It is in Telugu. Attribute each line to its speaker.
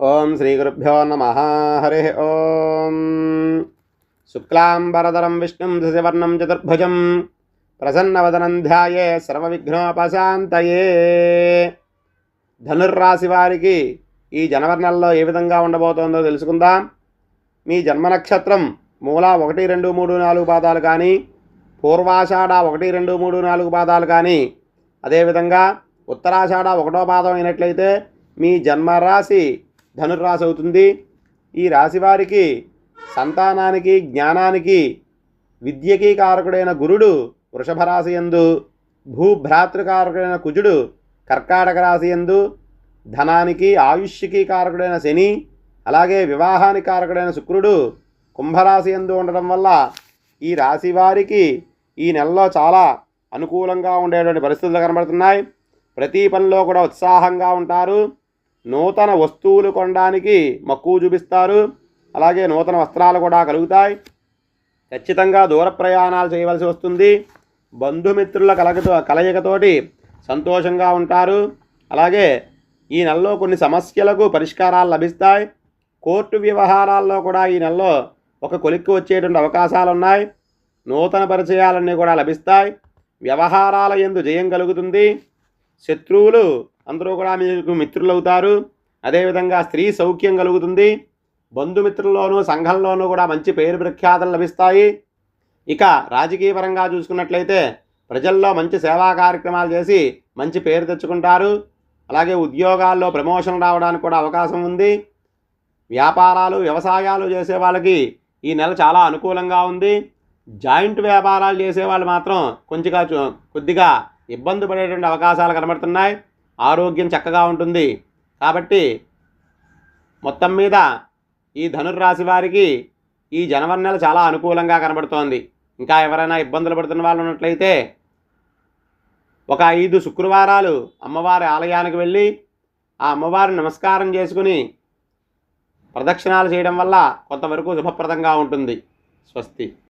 Speaker 1: ఓం శ్రీ గురుభ్యో నమ. హరి ఓం. శుక్లాంబరధరం విష్ణుం శశివర్ణం చతుర్భుజం. ప్రసన్నవదనం ధ్యాయే సర్వవిఘ్నోపశాంతయే. ధనుర్రాశి వారికి ఈ జనవరి నెలలో ఏ విధంగా ఉండబోతోందో తెలుసుకుందాం. మీ జన్మ నక్షత్రం మూల ఒకటి రెండు మూడు నాలుగు పాదాలు కానీ పూర్వాషాఢ ఒకటి రెండు మూడు నాలుగు పాదాలు కానీ అదేవిధంగా ఉత్తరాషాఢ ఒకటో పాదం అయినట్లయితే మీ జన్మరాశి ధనుర్రాశి అవుతుంది. ఈ రాశి వారికి సంతానానికి జ్ఞానానికి విద్యకి కారకుడైన గురుడు వృషభ రాశి ఎందు భూభ్రాతృకారకుడైన కుజుడు కర్కాటక రాశి యందు ధనానికి ఆయుష్కి కారకుడైన శని అలాగే వివాహానికి కారకుడైన శుక్రుడు కుంభరాశి యందు ఉండడం వల్ల ఈ రాశి వారికి ఈ నెలలో చాలా అనుకూలంగా ఉండేటువంటి పరిస్థితులు కనబడుతున్నాయి. ప్రతి పనిలో కూడా ఉత్సాహంగా ఉంటారు. నూతన వస్తువులు కొనడానికి మక్కువ చూపిస్తారు. అలాగే నూతన వస్త్రాలు కూడా కలుగుతాయి. ఖచ్చితంగా దూర ప్రయాణాలు చేయవలసి వస్తుంది. బంధుమిత్రుల కలగతో కలయికతోటి సంతోషంగా ఉంటారు. అలాగే ఈ నెలలో కొన్ని సమస్యలకు పరిష్కారాలు లభిస్తాయి. కోర్టు వ్యవహారాల్లో కూడా ఈ నెలలో ఒక కొలిక్కి వచ్చేటువంటి అవకాశాలు ఉన్నాయి. నూతన పరిచయాలన్నీ కూడా లభిస్తాయి. వ్యవహారాల ఎందు జయం కలుగుతుంది. శత్రువులు అందరూ కూడా మీకు మిత్రులవుతారు. అదేవిధంగా స్త్రీ సౌఖ్యం కలుగుతుంది. బంధుమిత్రుల్లోనూ సంఘంలోనూ కూడా మంచి పేరు ప్రఖ్యాతలు లభిస్తాయి. ఇక రాజకీయ పరంగా చూసుకున్నట్లయితే ప్రజల్లో మంచి సేవా కార్యక్రమాలు చేసి మంచి పేరు తెచ్చుకుంటారు. అలాగే ఉద్యోగాల్లో ప్రమోషన్ రావడానికి కూడా అవకాశం ఉంది. వ్యాపారాలు వ్యవసాయాలు చేసే వాళ్ళకి ఈ నెల చాలా అనుకూలంగా ఉంది. జాయింట్ వ్యాపారాలు చేసే వాళ్ళు మాత్రం కొంచెంగా కొద్దిగా ఇబ్బంది పడేటువంటి అవకాశాలు కనబడుతున్నాయి. ఆరోగ్యం చక్కగా ఉంటుంది. కాబట్టి మొత్తం మీద ఈ ధనుర్రాశి వారికి ఈ జనవరి నెల చాలా అనుకూలంగా కనబడుతోంది. ఇంకా ఎవరైనా ఇబ్బందులు పడుతున్న వాళ్ళు ఉన్నట్లయితే ఒక ఐదు శుక్రవారాలు అమ్మవారి ఆలయానికి వెళ్ళి ఆ అమ్మవారిని నమస్కారం చేసుకుని ప్రదక్షిణాలు చేయడం వల్ల కొంతవరకు శుభప్రదంగా ఉంటుంది. స్వస్తి.